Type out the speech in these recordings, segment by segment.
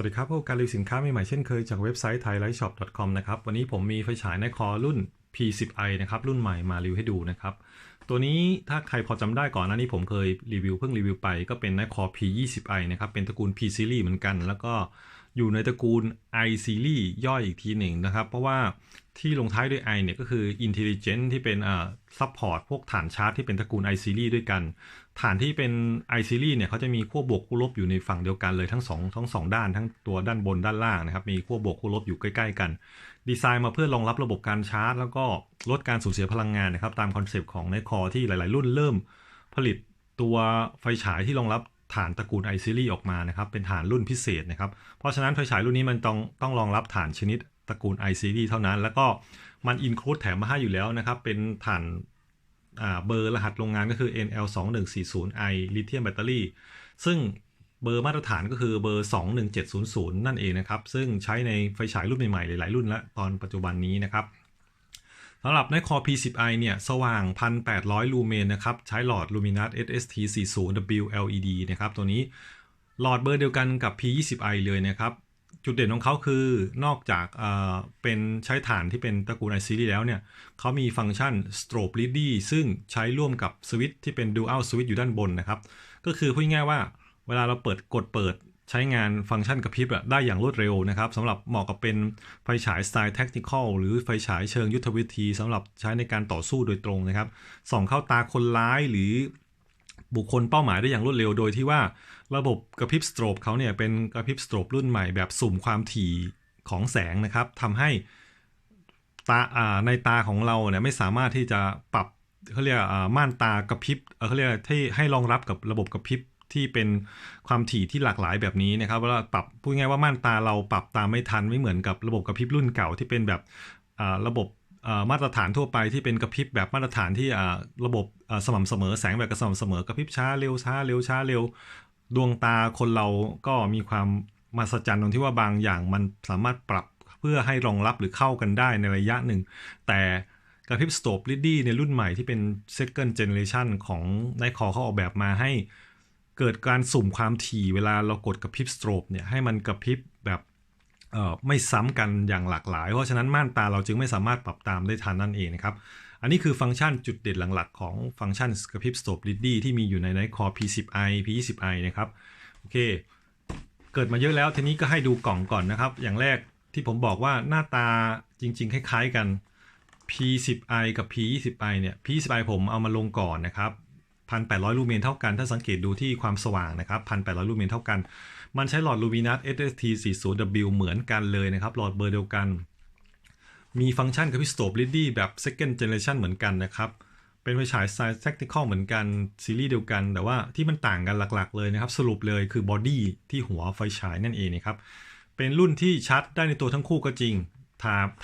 วัสดีครับพบกับการรีวิวสินค้าใหม่ๆเช่นเคยจากเว็บไซต์ thailightshop.com นะครับ วันนี้ผมมีไฟฉายไนคอรุ่น P10i นะครับ รุ่นใหม่มารีวิวให้ดูนะครับ ตัวนี้ถ้าใครพอจำได้ก่อนหน้านี้ผมเคยรีวิวเพิ่งรีวิวไปก็เป็นไนคอ P20i นะครับ เป็นตระกูล P series เหมือนกัน แล้วก็อยู่ในตระกูล i series ย่อยอีกทีหนึ่งนะครับ เพราะว่าที่ลงท้ายด้วย i เนี่ยก็คือ intelligent ที่เป็นอ่า support พวกฐานชาร์จที่เป็นตระกูล i series ด้วยกัน ฐานที่เป็น i series เนี่ยเขาจะมีขั้วบวกขั้วลบอยู่ในฝั่งเดียวกันเลยทั้งสองทั้งสองด้านทั้งตัวด้านบนด้านล่างนะครับมีขั้วบวกขั้วลบอยู่ใกล้ ๆ กัน ดีไซน์มาเพื่อรองรับระบบการชาร์จ แล้วก็ลดการสูญเสียพลังงานนะครับตามคอนเซปต์ของในคอที่หลาย ๆ รุ่นเริ่ม ผลิตตัวไฟฉายที่รองรับฐานตระกูล i series ออกมานะครับเป็นฐานรุ่นพิเศษนะครับเพราะฉะนั้นไฟฉายรุ่นนี้มันต้องต้องรองรับฐานชนิดตระกูล i series เท่านั้น แล้วก็มันอินคลูดแถมมาให้อยู่แล้วนะครับเป็นฐาน เบอร์รหัสโรงงานก็คือ NL2140i ลิเธียมแบตเตอรี่ซึ่งเบอร์มาตรฐานก็คือเบอร์ 21700 นั่นเองนะครับ ซึ่งใช้ในไฟฉายรุ่นใหม่ๆ หลายๆรุ่นและตอนปัจจุบันนี้นะครับสำหรับในคอ P10i เนี่ย สว่าง 1,800 ลูเมนนะครับ ใช้หลอด Luminous SST40W LED นะครับ ตัวนี้หลอดเบอร์เดียวกันกับ P20i เลยนะครับ จุดเด่นของเขาคือนอกจากเป็นใช้ฐานที่เป็นตระกูล i series แล้วเนี่ยเขามีฟังก์ชัน strobe ready ซึ่งใช้ร่วมกับสวิตช์ที่เป็น dual switch อยู่ด้านบนนะครับ ก็คือพูดง่ายว่าเวลาเราเปิดกดเปิดใช้งานฟังก์ชันกระพริบได้อย่างรวดเร็วนะครับสำหรับเหมาะกับเป็นไฟฉายสไตล์ tactical หรือไฟฉายเชิงยุทธวิธีสำหรับใช้ในการต่อสู้โดยตรงนะครับส่องเข้าตาคนร้ายหรือ บุคคลเป้าหมายได้อย่างรวดเร็วโดยที่ว่าระบบกระพริบสโตรบเขาเนี่ยเป็นกระพริบสโตรบรุ่นใหม่แบบสุ่มความถี่ของแสงนะครับทำให้ตาในตาของเราเนี่ยไม่สามารถที่จะปรับเขาเรียกม่านตากระพริบเขาเรียกที่ให้รองรับกับระบบกระพริบที่เป็นความถี่ที่หลากหลายแบบนี้นะครับเวลาปรับพูดง่ายว่าม่านตาเราปรับตามไม่ทันไม่เหมือนกับระบบกระพริบรุ่นเก่าที่เป็นแบบระบบ มาตรฐานทั่วไปที่เป็นกระพริบแบบมาตรฐานที่ระบบสม่ำเสมอแสงแบบกระสม่ำเสมอกระพริบช้าเร็วช้าเร็วช้าเร็ว ดวงตาคนเราก็มีความมหัศจรรย์ตรงที่ว่าบางอย่างมันสามารถปรับเพื่อให้รองรับหรือเข้ากันได้ในระยะหนึ่ง แต่กระพริบสโตบลิดดี้ในรุ่นใหม่ที่เป็น second generation ของไนคอเขาออกแบบมาให้เกิดการสุ่มความถี่เวลาเรากดกระพริบสโตรบเนี่ยให้มันกระพริบ ไม่ซ้ำกันอย่างหลากหลาย เพราะฉะนั้นม่านตาเราจึงไม่สามารถปรับตามได้ทันนั่นเองนะครับ อันนี้คือฟังก์ชันจุดเด่นหลักๆ ของฟังก์ชันกระพริบสโตบลิดดี้ที่มีอยู่ในไนคอ P10i P20i นะครับโอเค เกิดมาเยอะแล้วทีนี้ก็ให้ดูกล่องก่อนนะครับ อย่างแรกที่ผมบอกว่าหน้าตาจริง ๆ คล้าย ๆ กัน P10i กับ P20i เนี่ย P20i ผมเอามาลงก่อนนะครับ 1,800 ลูเมนเท่ากัน ถ้าสังเกตดูที่ความสว่างนะครับ 1,800 ลูเมนเท่ากัน มันใช้หลอด Luminous SST40W เหมือนกันเลยนะครับ หลอดเบอร์เดียวกัน มีฟังก์ชันกับพิสโตบลิดดี้แบบ second generation เหมือนกันนะครับเป็นไฟฉาย size tactical เหมือนกันซีรีส์เดียวกัน แต่ว่าที่มันต่างกันหลักๆ เลยนะครับ สรุปเลยคือบอดี้ที่หัวไฟฉายนั่นเองนะครับ เป็นรุ่นที่ชัดได้ในตัวทั้งคู่ก็จริง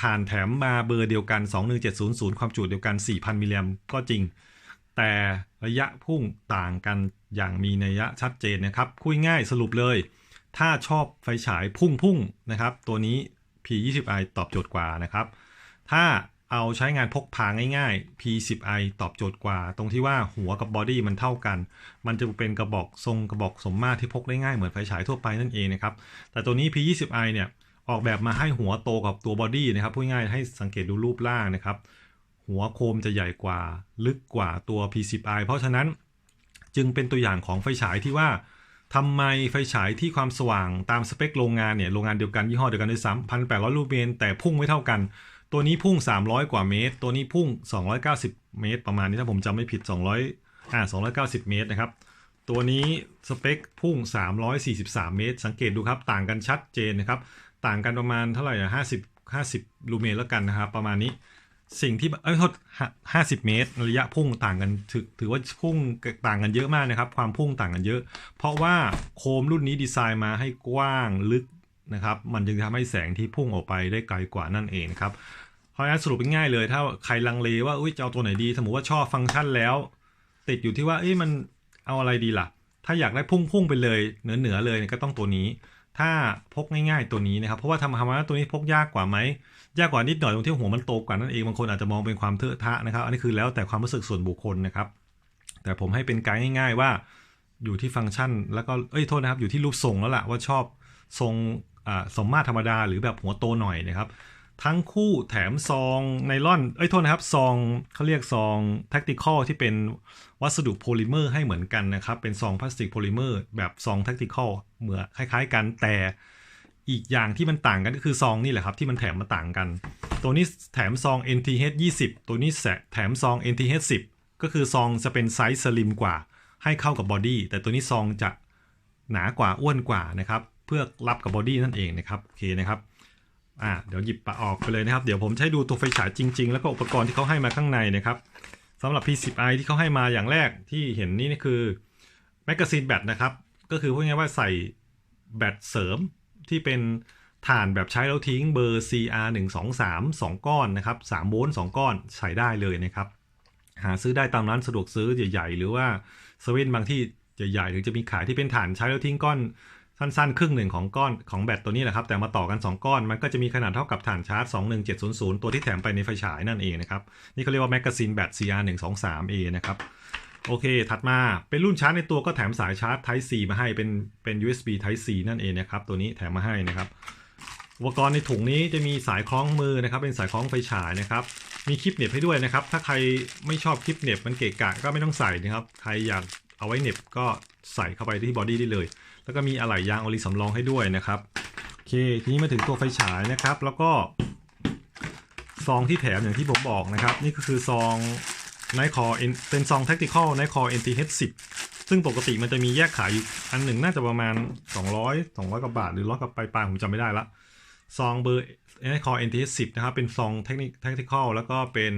ฐานแถมมาเบอร์เดียวกัน 21700 ความจุเดียวกัน 4,000 มิลลิแอมก็จริง แต่ระยะพุ่งต่างกันอย่างมีนัยยะชัดเจนนะครับ คุยง่ายสรุปเลย ถ้าชอบไฟฉายพุ่งพุ่งๆนะครับ ตัวนี้ P20i ตอบโจทย์กว่านะครับ ถ้าเอาใช้งานพกพาง่ายๆ P10i ตอบโจทย์กว่า ตรงที่ว่าหัวกับบอดี้มันเท่ากัน มันจะเป็นกระบอกทรงกระบอกสมมาตรที่พกได้ง่ายเหมือนไฟฉายทั่วไปนั่นเองนะครับ แต่ตัวนี้ P20i เนี่ยออกแบบมาให้หัวโตกับตัวบอดี้นะครับพูดง่ายให้สังเกตดูรูปร่างนะครับ หัวโคมจะใหญ่กว่า ลึกกว่าตัว P10i เพราะฉะนั้นจึงเป็นตัวอย่างของไฟฉายที่ว่าทำไมไฟฉายที่ความสว่างตามสเปคโรงงานเนี่ยโรงงานเดียวกันยี่ห้อเดียวกันด้วยซ้ำพันแปดร้อยลูเมนแต่พุ่งไม่เท่ากัน ตัวนี้พุ่ง 300 กว่าเมตร ตัวนี้พุ่ง 290 เมตร ประมาณนี้ถ้าผมจำไม่ผิด 200อ่า290 เมตรนะครับตัวนี้สเปคพุ่ง 343 เมตร สังเกตดูครับต่างกันชัดเจนนะครับต่างกันประมาณเท่าไหร่อะ50 50ลูเมตรแล้วกันนะครับประมาณนี้ สิ่งที่เอ้ยโทษห้าสิบเมตร ระยะพุ่งต่างกันถือถือว่าพุ่งต่างกันเยอะมากนะครับ ความพุ่งต่างกันเยอะ เพราะว่าโคมรุ่นนี้ดีไซน์มาให้กว้างลึกนะครับ มันจึงทำให้แสงที่พุ่งออกไปได้ไกลกว่านั่นเองนะครับเพราะฉะนั้นสรุปง่ายเลย ถ้าใครลังเลว่าอุ้ยจะเอาตัวไหนดี สมมติว่าชอบฟังก์ชันแล้ว ติดอยู่ที่ว่าเอ้ยมันเอาอะไรดีล่ะ ถ้าอยากได้พุ่งๆไปเลยเหนือเลยเนี่ยก็ต้องตัวนี้ ถ้าพกง่ายๆตัวนี้นะครับ เพราะว่าทำฮาว่าตัวนี้พกยากกว่าไหมยากกว่านิดหน่อยตรงที่หัวมันโตกว่านั่นเองบางคนอาจจะมองเป็นความเทอะทะนะครับ อันนี้คือแล้วแต่ความรู้สึกส่วนบุคคลนะครับ แต่ผมให้เป็นไกด์ง่าย ๆว่าอยู่ที่ฟังก์ชัน แล้วก็เอ้ยโทษนะครับอยู่ที่รูปทรงแล้วล่ะว่าชอบทรงสมมาตรธรรมดาหรือแบบหัวโตหน่อยนะครับ ทั้งคู่แถมซองไนล่อน เอ้ยโทษนะครับ ซองเขาเรียกซอง tactical ที่เป็นวัสดุโพลิเมอร์ให้เหมือนกันนะครับ เป็นซองพลาสติกโพลิเมอร์แบบซอง tactical เหมือนคล้าย ๆ กันแต่อีกอย่างที่มันต่างกันก็คือซองนี่แหละครับที่มันแถมมาต่างกัน ตัวนี้แถมซอง NTH 20 ตัวนี้แถมซอง NTH 10 ก็คือซองจะเป็นไซส์สลิมกว่า ให้เข้ากับบอดี้แต่ตัวนี้ซองจะหนากว่าอ้วนกว่านะครับเพื่อรับกับบอดี้นั่นเองนะครับโอเคนะครับ อ่าเดี๋ยวหยิบปะออกไปเลยนะครับ เดี๋ยวผมให้ดูตัวไฟฉายจริง ๆ แล้วก็อุปกรณ์ที่เขาให้มาข้างในนะครับสำหรับ P10i ที่เขาให้มาอย่างแรกที่เห็นนี่นี่คือแมกกาซีนแบตนะครับ ก็คือพูดง่ายๆว่าใส่แบตเสริมที่เป็นถ่านแบบใช้แล้วทิ้งเบอร์ CR 1 2 3 2 ก้อนนะครับ3โวลต์2ก้อนใส่ได้เลยนะครับ หาซื้อได้ตามร้านสะดวกซื้อใหญ่ ๆ หรือว่าเซเว่นบางที่ใหญ่ๆหรือจะมีขายที่เป็นถ่านใช้แล้วทิ้งก้อน สั้นๆ ครึ่งหนึ่งของก้อนของแบตตัวนี้แหละครับ แต่มาต่อกัน 2 ก้อนมันก็จะมีขนาดเท่ากับฐานชาร์จ 21700 ตัวที่แถมไปในไฟฉายนั่นเองนะครับ นี่เขาเรียกว่าแมกกาซีนแบต CR 1 2 3 A นะครับ โอเค ถัดมาเป็นรุ่นชาร์จในตัวก็แถมสายชาร์จ Type C มาให้เป็นเป็น USB Type C นั่นเองนะครับ ตัวนี้แถมมาให้นะครับ อุปกรณ์ในถุงนี้จะมีสายคล้องมือนะครับ เป็นสายคล้องไฟฉายนะครับ มีคลิปเน็บให้ด้วยนะครับ ถ้าใครไม่ชอบคลิปเน็บมันเกะกะก็ไม่ต้องใส่นะครับ ใครอยากเอาไว้เน็บก็ใส่เข้าไปที่บอดี้ได้เลย แล้วก็มีอะไหล่ยางออลิสำรองให้ด้วยนะครับโอเคทีนี้มาถึงตัวไฟฉายนะครับ แล้วก็ซองที่แถมอย่างที่ผมบอกนะครับ นี่ก็คือซองไนคอเป็นซอง tactical ไนคอ NTH 10ซึ่งปกติมันจะมีแยกขายอยู่อันหนึ่งน่าจะประมาณ 200 200กว่าบาท หรือร้อยกับปลายๆผมจำไม่ได้ละซองเบอร์ไนคอ NTH 10นะครับ เป็นซอง tactical แล้วก็เป็น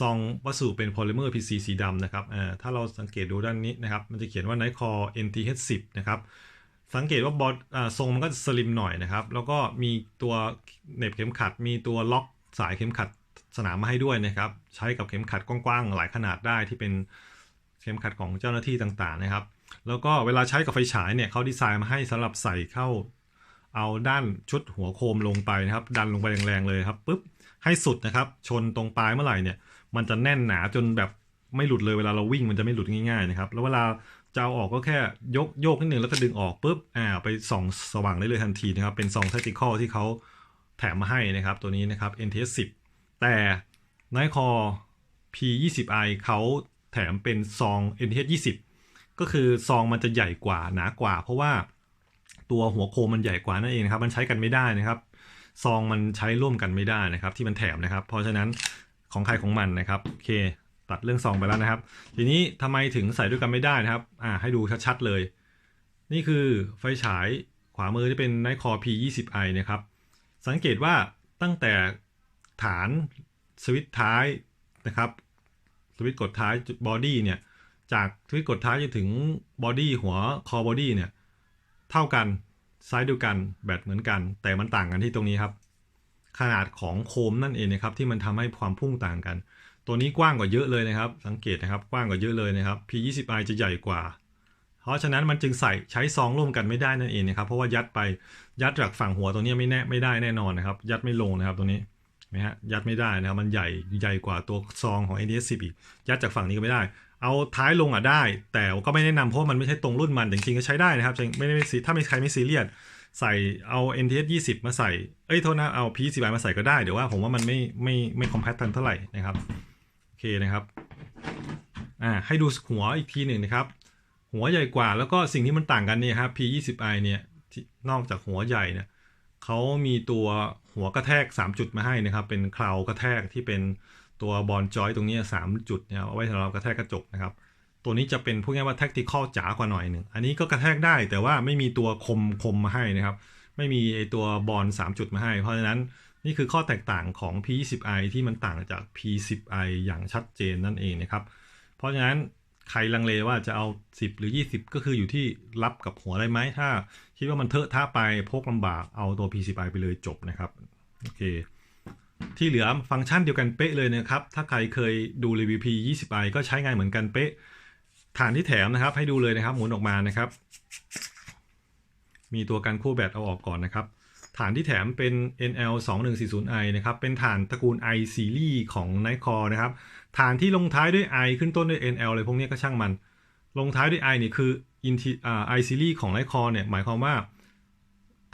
ซองวัสดุเป็นโพลิเมอร์ PC สีดำนะครับอ่าถ้าเราสังเกตดูด้านนี้นะครับ มันจะเขียนว่า Nightcore NTH 10นะครับ สังเกตว่าบอดทรงมันก็สลิมหน่อยนะครับ แล้วก็มีตัวเหน็บเข็มขัด มีตัวล็อกสายเข็มขัดสนามมาให้ด้วยนะครับ ใช้กับเข็มขัดกว้างๆหลายขนาดได้ที่เป็นเข็มขัดของเจ้าหน้าที่ต่างๆนะครับ แล้วก็เวลาใช้กับไฟฉายเนี่ยเขาดีไซน์มาให้สำหรับใส่เข้า เอาด้านชุดหัวโคมลงไปนะครับ ดันลงไปแรงๆเลยครับปุ๊บให้สุดนะครับ ชนตรงปลายเมื่อไหร่เนี่ย มันจะแน่นหนาจนแบบไม่หลุดเลยเวลาเราวิ่งมันจะไม่หลุดง่ายๆนะครับ แล้วเวลา จะเอาออกก็แค่ยกโยกนิดหนึ่งแล้วก็ดึงออกปุ๊บอ่าไปส่องสว่างได้เลยทันทีนะครับ เป็นซอง tactical ที่เขาแถมมาให้นะครับ ตัวนี้นะครับ NTS 10แต่ n i k o P20i เขาแถมเป็นซอง NTS 20ก็คือซองมันจะใหญ่กว่าหนากว่า เพราะว่าตัวหัวโคมมันใหญ่กว่านั่นเองครับ มันใช้กันไม่ได้นะครับซองมันใช้ร่วมกันไม่ได้นะครับ ที่มันแถมนะครับ เพราะฉะนั้นของใครของมันนะครับโอเค ตัดเรื่องซองไปแล้วนะครับ ทีนี้ทำไมถึงใส่ด้วยกันไม่ได้นะครับ อ่า ให้ดูชัดๆเลย นี่คือไฟฉายขวามือที่เป็น Nightcore P20i นะครับ สังเกตว่าตั้งแต่ฐานสวิตช์ท้ายนะครับ สวิตช์กดท้ายบอดี้เนี่ย จากสวิตกดท้ายจนถึงบอดี้หัวคอบอดี้เนี่ย เท่ากันไซส์เดียวกันแบตเหมือนกัน แต่มันต่างกันที่ตรงนี้ครับ ขนาดของโคมนั่นเองนะครับ ที่มันทำให้ความพุ่งต่างกัน ตัวนี้กว้างกว่าเยอะเลยนะครับ สังเกตนะครับกว้างกว่าเยอะเลยนะครับ P20i จะใหญ่กว่า เพราะฉะนั้นมันจึงใส่ใช้ซองร่วมกันไม่ได้นั่นเองนะครับ เพราะว่ายัดไปยัดจากฝั่งหัวตัวนี้ไม่แน่ไม่ได้แน่นอนนะครับ ยัดไม่ลงนะครับตัวนี้นะฮะยัดไม่ได้นะครับมันใหญ่ใหญ่กว่าตัวซองของ NDS 10 อีกยัดจากฝั่งนี้ก็ไม่ได้ เอาท้ายลงอะได้ แต่ก็ไม่แนะนำเพราะมันไม่ใช่ตรงรุ่นมันแต่จริงๆก็ใช้ได้นะครับไม่ได้ซีถ้าไม่ใครไม่ซีเรียสใส่เอา NTS 20 มาใส่ เอ้ยโทษนะ เอา P 10 มาใส่ก็ได้ เดี๋ยวว่าผมว่ามันไม่ไม่ไม่คอมแพตกันเท่าไหร่นะครับ เคนะครับอ่าให้ดูหัวอีกทีหนึ่งนะครับ หัวใหญ่กว่าแล้วก็สิ่งที่มันต่างกันเนี่ยครับ P20i เนี่ยนอกจากหัวใหญ่เนี่ยเขามีตัวหัวกระแทก 3 จุดมาให้นะครับ เป็นคลาวกระแทกที่เป็นตัวบอลจอยตรงนี้3จุดเนี่ยเอาไว้สำหรับกระแทกกระจกนะครับ ตัวนี้จะเป็นพูดง่ายว่า tactical จ๋ากว่าหน่อยหนึ่งอันนี้ก็กระแทกได้แต่ว่าไม่มีตัวคมคมมาให้นะครับ ไม่มีไอตัวบอล3จุดมาให้ เพราะฉะนั้น นี่คือข้อแตกต่างของ P20i ที่มันต่างจาก P10i อย่างชัดเจนนั่นเองนะครับ เพราะฉะนั้นใครลังเลว่าจะเอา 10 หรือ 20 ก็คืออยู่ที่รับกับหัวได้ไหม ถ้าคิดว่ามันเทอะท่าไปพกลำบากเอาตัว P10i ไปเลยจบนะครับ โอเค ที่เหลือฟังก์ชันเดียวกันเป๊ะเลยนะครับ ถ้าใครเคยดูรีวิว P20i ก็ใช้งานเหมือนกันเป๊ะ ฐานที่แถมนะครับ ให้ดูเลยนะครับหมุนออกมานะครับ มีตัวกันคู่แบตเอาออกก่อนนะครับ ฐานที่แถมเป็น NL 2 1 4 0 i นะครับ เป็นฐานตระกูล i series ของ Nightcore นะครับ ฐานที่ลงท้ายด้วย i ขึ้นต้นด้วย NL เลยพวกนี้ก็ช่างมัน ลงท้ายด้วย i นี่คือ i series ของ Nightcore เนี่ยหมายความว่า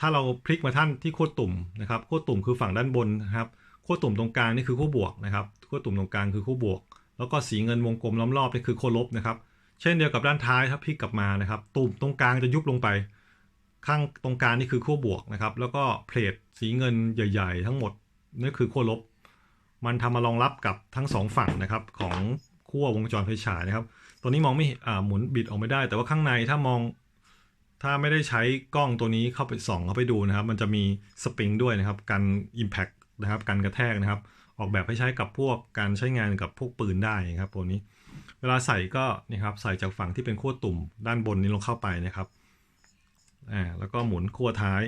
ถ้าเราพลิกมาท่านที่ขั้วตุ่มนะครับขั้วตุ่มคือฝั่งด้านบนนะครับขั้วตุ่มตรงกลางนี่คือขั้วบวกนะครับขั้วตุ่มตรงกลางคือขั้วบวก แล้วก็สีเงินวงกลมล้อมรอบนี่คือขั้วลบนะครับ เช่นเดียวกับด้านท้ายครับพลิกกลับมานะครับ ตุ่มตรงกลางจะยุบลงไป ข้างตรงกลางนี่คือขั้วบวกนะครับ แล้วก็เพลทสีเงินใหญ่ ๆ ทั้งหมดนี่คือขั้วลบ มันทำมารองรับกับทั้งสองฝั่งนะครับของขั้ววงจรไฟฉายนะครับ ตัวนี้มองไม่หมุนบิดออกไม่ได้ แต่ว่าข้างในถ้ามองถ้าไม่ได้ใช้กล้องตัวนี้เข้าไปส่องเข้าไปดูนะครับ มันจะมีสปริงด้วยนะครับกัน Impact นะครับกันกระแทกนะครับ ออกแบบให้ใช้กับพวกการใช้งานกับพวกปืนได้นะครับตัวนี้ เวลาใส่ก็นี่ครับใส่จากฝั่งที่เป็นขั้วตุ่มด้านบนนี้ลงเข้าไปนะครับ อ่าแล้วก็หมุนขั้วท้าย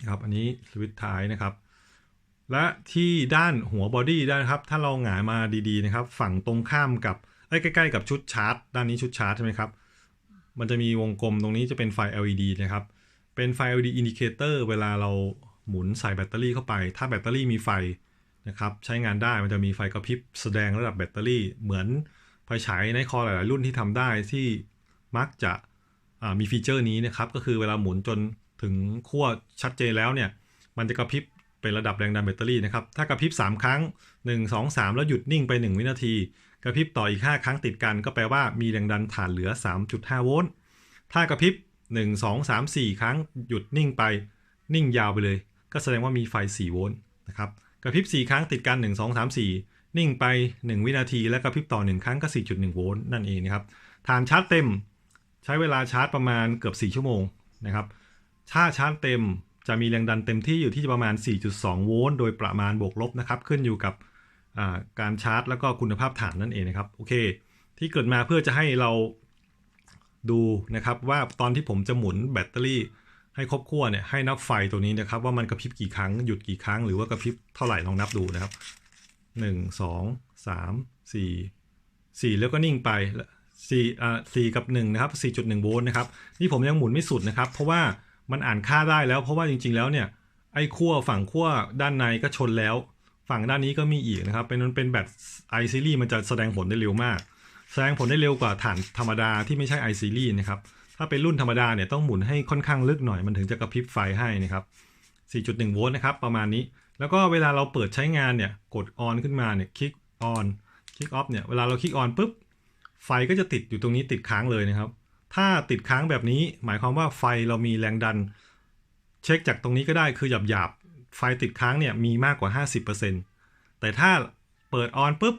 นะครับอันนี้สวิตช์ท้ายนะครับ และที่ด้านหัวบอดี้ได้นครับ ถ้าเราหงายมาดีๆนะครับ ฝั่งตรงข้ามกับใกล้ๆกับชุดชาร์จ ด้านนี้ชุดชาร์จใช่ไหมครับ มันจะมีวงกลมตรงนี้จะเป็นไฟ LED นะครับ เป็นไฟ LED indicator เวลาเราหมุนใส่แบตเตอรี่เข้าไป ถ้าแบตเตอรี่มีไฟนะครับใช้งานได้มันจะมีไฟกระพริบแสดงระดับแบตเตอรี่เหมือนไฟฉายในคอหลายๆรุ่นที่ทำได้ที่มักจะ มีฟีเจอร์นี้นะครับก็คือเวลาหมุนจนถึงขั้วชัดเจนแล้วเนี่ยมันจะกระพริบเป็นระดับแรงดันแบตเตอรี่นะครับถ้ากระพริบ 3 ครั้ง 1 2 3 แล้วหยุดนิ่งไป 1 วินาที กระพริบต่ออีก 5 ครั้งติดกันก็แปลว่ามีแรงดันฐานเหลือ 3.5 โวลต์ถ้ากระพริบ 1 2 3 4 ครั้งหยุดนิ่งไปนิ่งยาวไปเลย ก็แสดงว่ามีไฟ 4 โวลต์นะครับกระพริบ 4 ครั้งติดกัน 1 2 3 4 นิ่งไป 1 วินาที และกระพริบต่อ 1 ครั้งก็ 4.1 โวลต์นั่นเองนะครับฐานชาร์จเต็ม ใช้เวลาชาร์จประมาณเกือบ 4 ชั่วโมงนะครับ ถ้าชาร์จเต็มจะมีแรงดันเต็มที่อยู่ที่ประมาณ 4.2 โวลต์โดยประมาณบวกลบนะครับ ขึ้นอยู่กับการชาร์จ แล้วก็คุณภาพฐานนั่นเองนะครับ โอเค ที่เกิดมาเพื่อจะให้เราดูนะครับว่าตอนที่ผมจะหมุนแบตเตอรี่ให้ครบขั้วเนี่ยให้นับไฟตัวนี้นะครับ ว่ามันกระพริบกี่ครั้งหยุดกี่ครั้งหรือว่ากระพริบเท่าไหร่ลองนับดูนะครับ 1 2 3 4 4 แล้วก็นิ่งไป สี่อ่าสี่กับ1นะครับ4.1โวลต์นะครับนี่ผมยังหมุนไม่สุดนะครับ เพราะว่ามันอ่านค่าได้แล้ว เพราะว่าจริง ๆ แล้วเนี่ยไอ้ขั้วฝั่งขั้วด้านในก็ชนแล้ว ฝั่งด้านนี้ก็มีอีกนะครับ เป็นมันเป็นแบต i series มันจะแสดงผลได้เร็วมาก แสดงผลได้เร็วกว่าฐานธรรมดาที่ไม่ใช่ i series นะครับถ้าเป็นรุ่นธรรมดาเนี่ยต้องหมุนให้ค่อนข้างลึกหน่อยมันถึงจะกระพริบไฟให้นะครับ 4.1 โวลต์นะครับประมาณนี้ แล้วก็เวลาเราเปิดใช้งานเนี่ยกด on ขึ้นมาเนี่ยคลิก on คลิก off เนี่ยเวลาเราคลิก on ปุ๊บ ไฟก็จะติดอยู่ตรงนี้ติดค้างเลยนะครับ ถ้าติดค้างแบบนี้หมายความว่าไฟเรามีแรงดัน เช็คจากตรงนี้ก็ได้คือหยาบหยาบไฟติดค้างเนี่ยมีมากกว่า 50%แต่ถ้าเปิดออนปุ๊บ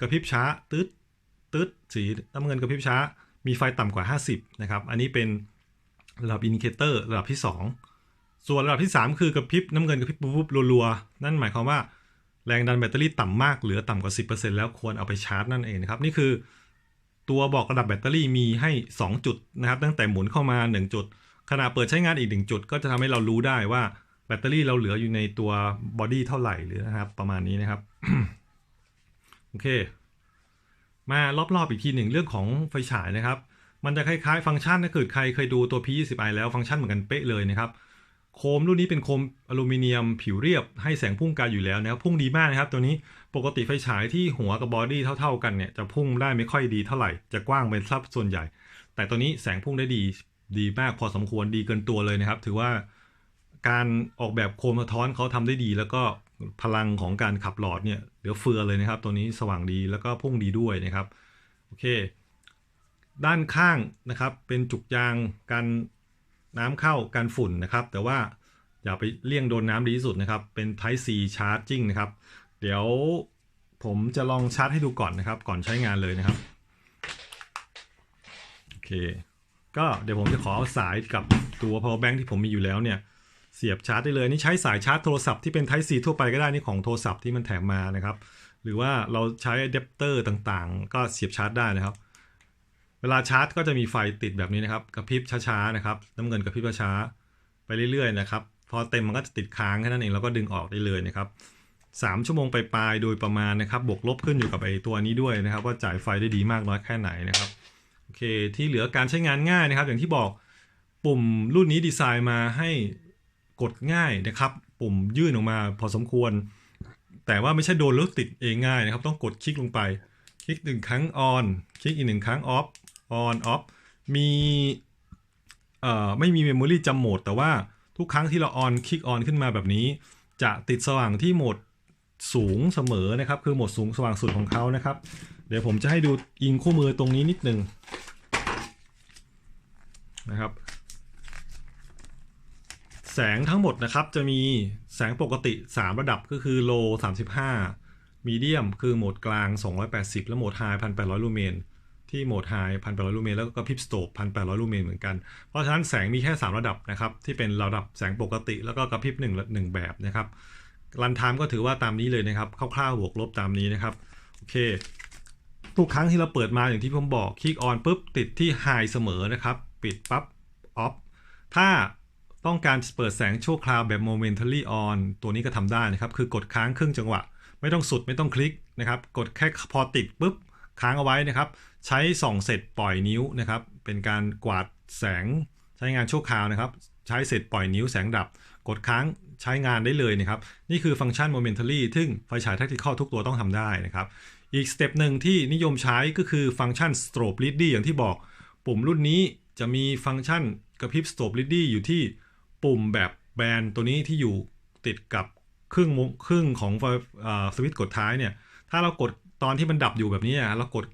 กระพริบช้าตืดตืดสีน้ำเงินกระพริบช้า มีไฟต่ำกว่า 50นะครับอันนี้เป็นระดับอินดิเคเตอร์ระดับที่ 2 ส่วนระดับที่ 3 คือกระพริบน้ำเงินกระพริบปุ๊บรัวๆนั่นหมายความว่าแรงดันแบตเตอรี่ต่ำมากเหลือต่ำกว่า 10%แล้วควรเอาไปชาร์จนั่นเองนะครับนี่คือ ตัวบอกระดับแบตเตอรี่มีให้ 2 จุดนะครับ ตั้งแต่หมุนเข้ามา 1 จุด ขณะเปิดใช้งานอีก 1 จุด ก็จะทำให้เรารู้ได้ว่าแบตเตอรี่เราเหลืออยู่ในตัวบอดี้เท่าไหร่หรือนะครับ ประมาณนี้นะครับ โอเค มารอบๆอีกทีหนึ่งเรื่องของไฟฉายนะครับ มันจะคล้ายๆ ฟังก์ชันถ้าเกิดใครเคยดูตัว P20i แล้วฟังก์ชันเหมือนกันเป๊ะเลยนะครับ โคมรุ่นนี้เป็นโคมอลูมิเนียมผิวเรียบให้แสงพุ่งไกลอยู่แล้วนะครับพุ่งดีมากนะครับ ตัวนี้ปกติไฟฉายที่หัวกับบอดี้เท่า ๆ กันเนี่ยจะพุ่งได้ไม่ค่อยดีเท่าไหร่จะกว้างเป็นซับส่วนใหญ่ แต่ตัวนี้แสงพุ่งได้ดีดีมากพอสมควรดีเกินตัวเลยนะครับ ถือว่าการออกแบบโคมสะท้อนเขาทำได้ดี แล้วก็พลังของการขับหลอดเนี่ยเหลือเฟือเลยนะครับ ตัวนี้สว่างดีแล้วก็พุ่งดีด้วยนะครับโอเค ด้านข้างนะครับเป็นจุกยางกัน น้ำเข้ากันฝุ่นนะครับ แต่ว่าอย่าไปเลี่ยงโดนน้ำดีที่สุดนะครับ เป็น Type C Charging นะครับ เดี๋ยวผมจะลองชาร์จให้ดูก่อนนะครับ ก่อนใช้งานเลยนะครับ โอเค ก็เดี๋ยวผมจะขอเอาสายกับตัว power bank ที่ผมมีอยู่แล้วเนี่ย เสียบชาร์จได้เลย นี่ใช้สายชาร์จโทรศัพท์ที่เป็น Type C ทั่วไปก็ได้ นี่ของโทรศัพท์ที่มันแถมมานะครับ หรือว่าเราใช้อะแดปเตอร์ต่างๆ ก็เสียบชาร์จได้นะครับ เวลาชาร์จก็จะมีไฟติดแบบนี้นะครับกระพริบช้าๆนะครับน้ำเงินกระพริบช้าๆไปเรื่อยๆนะครับพอเต็มมันก็จะติดค้างแค่นั้นเองแล้วก็ดึงออกได้เลยนะครับ3ชั่วโมงไปปลายโดยประมาณนะครับบวกลบขึ้นอยู่กับไอ้ตัวนี้ด้วยนะครับ ว่าจ่ายไฟได้ดีมากน้อยแค่ไหนนะครับโอเค ที่เหลือการใช้งานง่ายนะครับ อย่างที่บอกปุ่มรุ่นนี้ดีไซน์มาให้กดง่ายนะครับ ปุ่มยื่นออกมาพอสมควร แต่ว่าไม่ใช่โดนแล้วติดเองง่ายนะครับ ต้องกดคลิกลงไป คลิกหนึ่งครั้ง on คลิกอีกหนึ่งครั้ง off on off มีเอ่อไม่มีเมมโมรีจำโหมด แต่ว่าทุกครั้งที่เราออนคลิกออนขึ้นมาแบบนี้ จะติดสว่างที่โหมดสูงเสมอนะครับ คือโหมดสูงสว่างสุดของเขานะครับ เดี๋ยวผมจะให้ดูอิงคู่มือตรงนี้นิดนึงนะครับ แสงทั้งหมดนะครับจะมีแสงปกติ 3 ระดับก็คือ low 35 medium คือโหมดกลาง 280 และโหมด high 1800 ลูเมน ที่โหมด high 1800ลูเมนแล้วก็พิบสโตป1800ลูเมนเหมือนกัน เพราะฉะนั้นแสงมีแค่ 3 ระดับนะครับ ที่เป็นระดับแสงปกติ แล้วก็กระพริบ1 1แบบนะครับรันไทม์ก็ถือว่าตามนี้เลยนะครับคร่าวๆบวกลบตามนี้นะครับโอเคทุกครั้งที่เราเปิดมาอย่างที่ผมบอกคลิกออนปุ๊บติดที่ high เสมอนะครับ ปิดปั๊บ off ถ้าต้องการเปิดแสงชั่วคราวแบบ momentary on ตัวนี้ก็ทำได้นะครับ คือกดค้างครึ่งจังหวะ ไม่ต้องสุดไม่ต้องคลิกนะครับ กดแค่พอติดปุ๊บค้างเอาไว้นะครับ ใช้ส่องเสร็จปล่อยนิ้วนะครับ เป็นการกวาดแสงใช้งานชั่วคราวนะครับ ใช้เสร็จปล่อยนิ้วแสงดับ กดค้างใช้งานได้เลยนะครับ นี่คือฟังก์ชัน momentary ซึ่งไฟฉาย tactical ทุกตัวต้องทำได้นะครับ อีกสเต็ปหนึ่งที่นิยมใช้ก็คือฟังก์ชัน strobe ready อย่างที่บอก ปุ่มรุ่นนี้จะมีฟังก์ชันกระพริบ strobe ready อยู่ที่ปุ่มแบบแบนตัวนี้ที่อยู่ติดกับครึ่งครึ่งของสวิตช์กดท้ายเนี่ย ถ้าเรากดตอนที่มันดับอยู่แบบนี้เรากด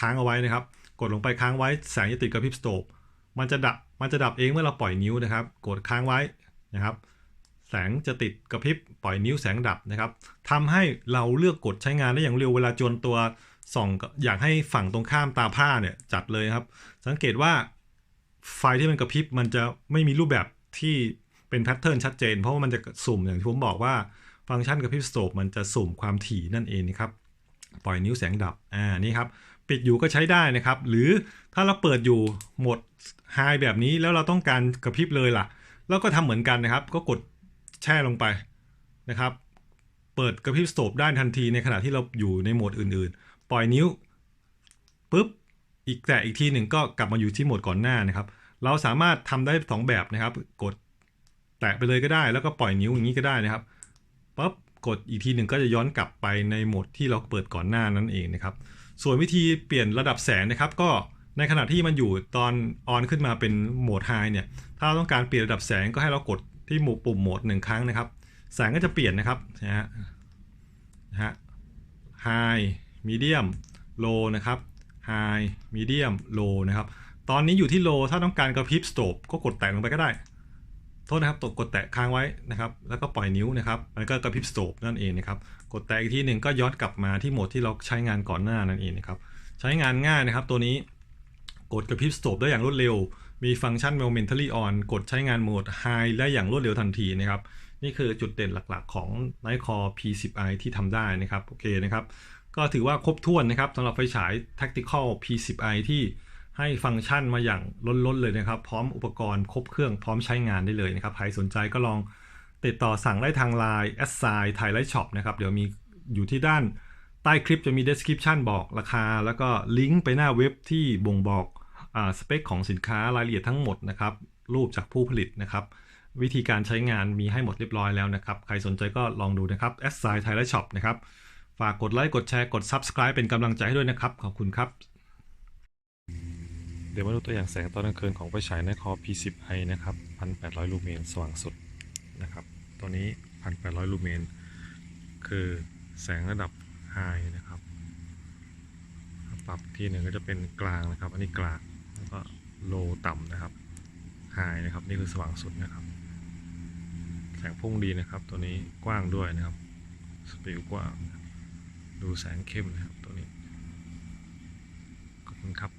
ค้างเอาไว้นะครับ กดลงไปค้างไว้แสงจะติดกระพริบ strobe มันจะดับมันจะดับเองเมื่อเราปล่อยนิ้วนะครับ กดค้างไว้นะครับ แสงจะติดกระพริบปล่อยนิ้วแสงดับนะครับทำให้เราเลือกกดใช้งานได้อย่างเร็วเวลาจวนตัวส่องอยากให้ฝั่งตรงข้ามตาผ้าเนี่ยจัดเลยครับ สังเกตว่าไฟที่มันกระพริบมันจะไม่มีรูปแบบที่เป็นแพทเทิร์นชัดเจน เพราะว่ามันจะสุ่มอย่างที่ผมบอกว่าฟังก์ชันกระพริบสโตปมันจะสุ่มความถี่นั่นเองนะครับ ปล่อยนิ้วแสงดับ อ่า นี่ครับ ปิดอยู่ก็ใช้ได้นะครับ หรือถ้าเราเปิดอยู่โหมดไฮแบบนี้แล้วเราต้องการกระพริบเลยล่ะแล้วก็ทำเหมือนกันนะครับ ก็กดแช่ลงไปนะครับ เปิดกระพริบสโตปได้ทันทีในขณะที่เราอยู่ในโหมดอื่นๆ ปล่อยนิ้วปุ๊บอีกแต่อีกทีหนึ่งก็กลับมาอยู่ที่โหมดก่อนหน้านะครับ เราสามารถทำได้สองแบบนะครับ กดแตะไปเลยก็ได้ แล้วก็ปล่อยนิ้วอย่างนี้ก็ได้นะครับปั๊บกดอีกทีหนึ่งก็จะย้อนกลับไปในโหมดที่เราเปิดก่อนหน้านั่นเองนะครับ ส่วนวิธีเปลี่ยนระดับแสงนะครับ ก็ในขณะที่มันอยู่ตอนออนขึ้นมาเป็นโหมดไฮเนี่ย ถ้าเราต้องการเปลี่ยนระดับแสงก็ให้เรากดที่หมู่ปุ่มโหมดหนึ่งครั้งนะครับ แสงก็จะเปลี่ยนนะครับนะฮะนะฮะ high medium low นะครับ high medium low นะครับ ตอนนี้อยู่ที่ low ถ้าต้องการกระพริบ strobe ก็กดแตะลงไปก็ได้ โทษนะครับตกกดแตะค้างไว้นะครับ แล้วก็ปล่อยนิ้วนะครับ มันก็กระพริบ strobe นั่นเองนะครับ กดแตะอีกทีหนึ่งก็ย้อนกลับมาที่โหมดที่เราใช้งานก่อนหน้านั่นเองนะครับใช้งานง่ายนะครับ ตัวนี้กดกระพริบ strobe ได้อย่างรวดเร็ว มีฟังก์ชัน momentary on กดใช้งานโหมด high ได้อย่างรวดเร็วทันทีนะครับ นี่คือจุดเด่นหลักๆ ของ Nicore P10i ที่ทำได้นะครับโอเคนะครับ ก็ถือว่าครบถ้วนนะครับสำหรับไฟฉาย Tactical P10i ที่ให้ฟังก์ชันมาอย่างล้นๆเลยนะครับ พร้อมอุปกรณ์ครบเครื่องพร้อมใช้งานได้เลยนะครับใครสนใจก็ลอง ติดต่อสั่งได้ทาง Line s s i t h a i l i g h t Shop นะครับ เดี๋ยวมีอยู่ที่ด้านใต้คลิปจะมี description บอกราคา แล้วก็ลิงก์ไปหน้าเว็บที่บ่งบอกอสเปคของสินค้ารายละเอียดทั้งหมดนะครับ รูปจากผู้ผลิตนะครับ วิธีการใช้งานมีให้หมดเรียบร้อยแล้วนะครับ ใครสนใจก็ลองดูนะครับ s s i t h a i l i g h t Shop นะครับ ฝากกดไลค์กดแชร์กด Subscribe เป็นกำลังใจให้ด้วยนะครับ ขอบคุณครับ เดี๋ยวมาดูตัวอย่างแสงตอนกลางคืนของไฟฉายในคอ P10i นะครับ 1,800 ลูเมนสว่างสุด นะครับ ตัวนี้ 1,800 ลูเมน คือแสงระดับไฮนะครับ ปรับที่หนึ่งก็จะเป็นกลางนะครับ อันนี้กลางแล้วก็โลต่ำนะครับไฮนะครับ นี่คือสว่างสุดนะครับ แสงพุ่งดีนะครับ ตัวนี้กว้างด้วยนะครับ สปิลกว้าง ดูแสงเข้มนะครับตัวนี้ ขอบคุณครับ